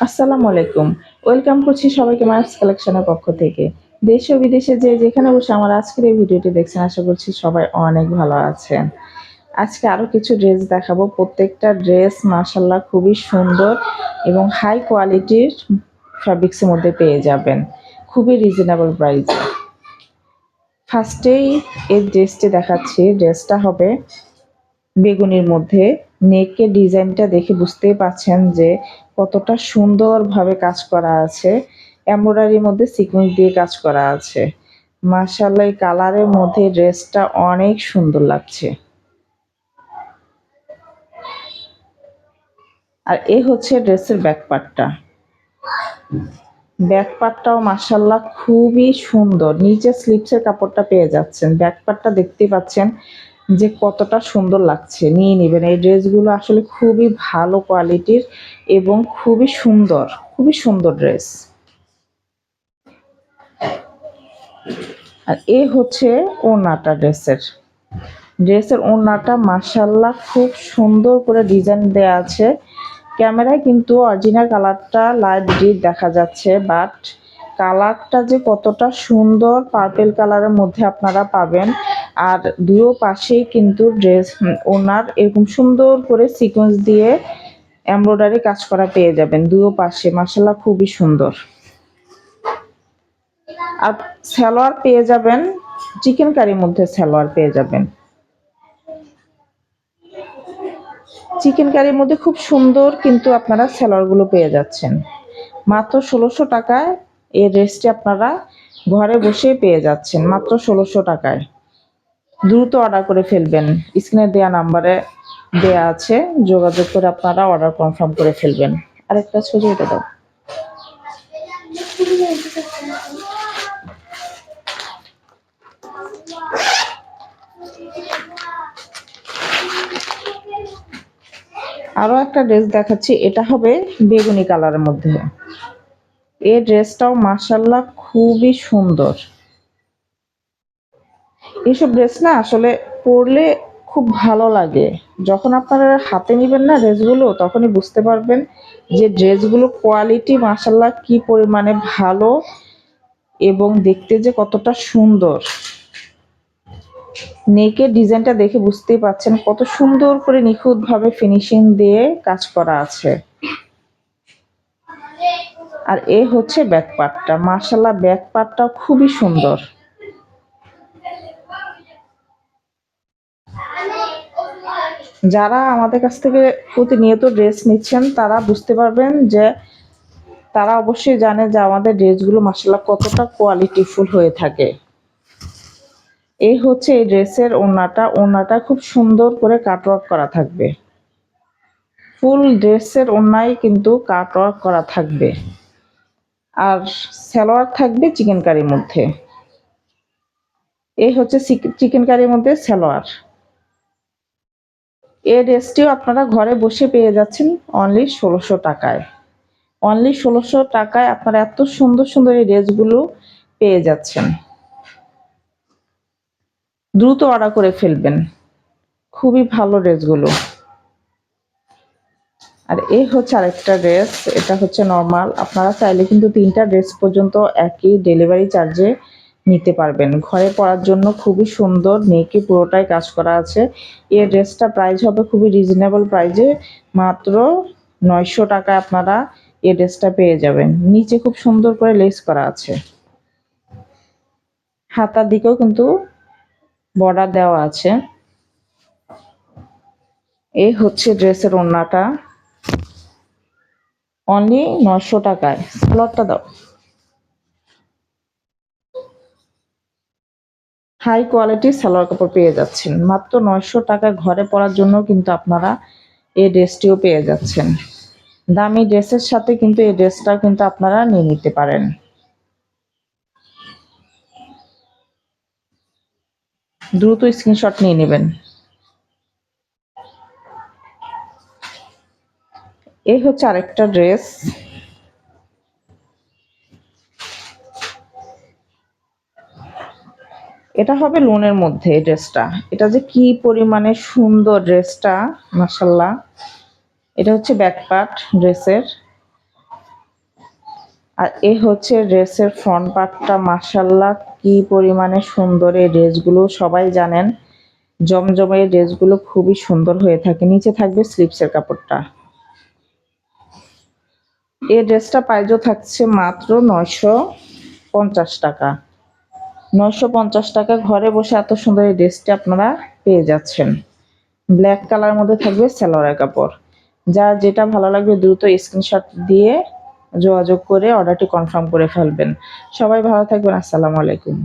আসসালামু আলাইকুম। ওয়েলকাম করছি সবাইকে মার্কস কালেকশনের পক্ষ থেকে। দেশ ও বিদেশে যে যেখানে বসে আমার আজকের এই ভিডিওটি দেখছেন, আশা করছি সবাই অনেক ভালো আছেন। আজকে আরও কিছু ড্রেস দেখাবো। প্রত্যেকটা ড্রেস মার্শাল্লাহ খুবই সুন্দর এবং হাই কোয়ালিটির ফ্যাব্রিক্সের মধ্যে পেয়ে যাবেন। খুবই রিজনেবল প্রাইসে। ফার্স্টেই এই ড্রেসটি দেখাচ্ছি। ড্রেসটা হবে বেগুনির মধ্যে। নেকের ডিজাইনটা দেখে বুঝতেই পারছেন যে কতটা সুন্দরভাবে কাজ করা আছে। এমব্রয়ডারির মধ্যে সিকোয়েন্স দিয়ে কাজ করা আছে। মার্শাল্লাহ কালারের মধ্যে ড্রেসটা অনেক সুন্দর লাগছে। আর এ হচ্ছে ড্রেসের ব্যাক পার্টটা ব্যাক পার্টটাও মার্শাল্লাহ খুবই সুন্দর। নিচে স্লিপসের কাপড়টা পেয়ে যাচ্ছেন। ব্যাক পার্টটা দেখতে পাচ্ছেন যে কতটা সুন্দর লাগছে। নিয়ে নেবেন। এই ড্রেসগুলো আসলে খুবই ভালো কোয়ালিটির এবং খুবই সুন্দর খুবই সুন্দর ড্রেস। আর এ হচ্ছে ওনাটা ড্রেসের। ড্রেসের ওনাটা মাসাল্লাহ খুব সুন্দর করে ডিজাইন দেওয়া আছে। ক্যামেরায় কিন্তু অরিজিনাল কালারটা লাইট ডিপ দেখা যাচ্ছে, বাট কালারটা যে কতটা সুন্দর পার্পেল কালারের মধ্যে আপনারা পাবেন আর দুও পাশেই কিন্তু ড্রেস ওনার এরকম সুন্দর করে সিকোয়েন্স দিয়ে এমব্রয়ডারি কাজ করা পেয়ে যাবেন দুও পাশে। মাসাল্লাহ খুবই সুন্দর। আর সালোয়ার পেয়ে যাবেন, চিকেন কারির মধ্যে সালোয়ার পেয়ে যাবেন। চিকেন কারির মধ্যে খুব সুন্দর কিন্তু আপনারা সালোয়ারগুলো পেয়ে যাচ্ছেন। মাত্র ষোলোশো টাকায় এই ড্রেসটি আপনারা ঘরে বসে পেয়ে যাচ্ছেন, মাত্র ষোলোশো টাকায়। দ্রুত অর্ডার করে ফেলবেন। স্ক্রিনে দেওয়া নাম্বারে দেয়া আছে, যোগাযোগ করে আপনারা অর্ডার কনফার্ম করে ফেলবেন। আরেকটা ছবি এটা দাও। আরও একটা ড্রেস দেখাচ্ছি, এটা হবে বেগুনি কালারের মধ্যে। এই ড্রেসটাও মাসাল্লাহ খুবই সুন্দর। এইসব ড্রেস না আসলে পরলে খুব ভালো লাগে। যখন আপনারা হাতে নেবেন না ড্রেসগুলো তখনই বুঝতে পারবেন যে ড্রেসগুলো কোয়ালিটি মাসাল্লাহ কি পরিমাণে ভালো এবং দেখতে যে কতটা সুন্দর। নেকের ডিজাইনটা দেখে বুঝতেই পাচ্ছেন কত সুন্দর করে নিখুঁতভাবে ফিনিশিং দিয়ে কাজ করা আছে। আর এ হচ্ছে ব্যাক পার্টটা মার্শাল্লাহ ব্যাক পার্টটা খুবই সুন্দর। যারা আমাদের কাছ থেকে প্রতিনিয়ত ড্রেস নিচ্ছেন, তারা বুঝতে পারবেন যে তারা অবশ্যই জানে যে আমাদের ড্রেসগুলো মার্শাল্লাহ কতটা কোয়ালিটিফুল হয়ে থাকে। এই হচ্ছে এই ড্রেসের ওড়নাটা। ওড়নাটা খুব সুন্দর করে কাটওয়ার্ক করা থাকবে। ফুল ড্রেসের ওড়নায় কিন্তু কাটওয়ার্ক করা থাকবে। আর সালোয়ার থাকবে চিকেন কারির মধ্যে। এই হচ্ছে চিকেন কারির মধ্যে সালোয়ার। এই ড্রেসটিও আপনারা ঘরে বসে পেয়ে যাচ্ছেন অনলি ষোলোশো টাকায়। অনলি ষোলোশো টাকায় আপনারা এত সুন্দর সুন্দর এই ড্রেসগুলো পেয়ে যাচ্ছেন। দ্রুত অর্ডার করে ফেলবেন। খুবই ভালো ড্রেসগুলো। আর এই হচ্ছে আরেকটা ড্রেস, এটা হচ্ছে নর্মাল আপনারা চাইলে কিন্তু তিনটা ড্রেস পর্যন্ত একই ডেলিভারি চার্জে নিতে পারবেন। ঘরে পরার জন্য খুবই সুন্দর নেকে পুরোটাই কাজ করা আছে। এই ড্রেসটা প্রাইস হবে খুবই রিজনেবল প্রাইজে মাত্র নয়শো টাকায় আপনারা এই ড্রেসটা পেয়ে যাবেন। নিচে খুব সুন্দর করে লেস করা আছে। হাতার দিকেও কিন্তু বর্ডার দেওয়া আছে। এই হচ্ছে ড্রেসের ওড়নাটা অনলি নশো টাকায়। স্লটটা দাও। হাই কোয়ালিটির সালোয়ার কাপড় পেয়ে যাচ্ছেন। মাত্র নয়শো টাকা ঘরে পরার জন্য কিন্তু আপনারা এই ড্রেসটিও পেয়ে যাচ্ছেন। দামি ড্রেসের সাথে কিন্তু এই ড্রেসটা কিন্তু আপনারা নিয়ে নিতে পারেন। দ্রুত স্ক্রিনশট নিয়ে নেবেন। এই হচ্ছে আরেকটা ড্রেস। এটা হবে লোনের মধ্যে এই ড্রেসটা। এটা যে কি পরিমাণে সুন্দর ড্রেসটা মাসাল্লাহ এটা হচ্ছে ব্যাক পার্ট ড্রেসের। আর এ হচ্ছে ড্রেসের ফ্রন্ট পার্টটা মাসাল্লাহ কি পরিমাণে সুন্দর এই ড্রেসগুলো, সবাই জানেন। জমজমে ড্রেসগুলো খুবই সুন্দর হয়ে থাকে। নিচে থাকবে স্লিপসের কাপড়টা। এই ড্রেসটা প্রাইজও থাকছে মাত্র নয়শো পঞ্চাশ টাকা। নয়শো পঞ্চাশ টাকা ঘরে বসে এত সুন্দর এই ড্রেসটি আপনারা পেয়ে যাচ্ছেন। ব্ল্যাক কালার মধ্যে থাকবে স্যালোয়ার কাপড়। যা যেটা ভালো লাগবে দ্রুত স্ক্রিনশট দিয়ে যোগাযোগ করে অর্ডারটি কনফার্ম করে ফেলবেন। সবাই ভালো থাকবেন, আসসালামু আলাইকুম।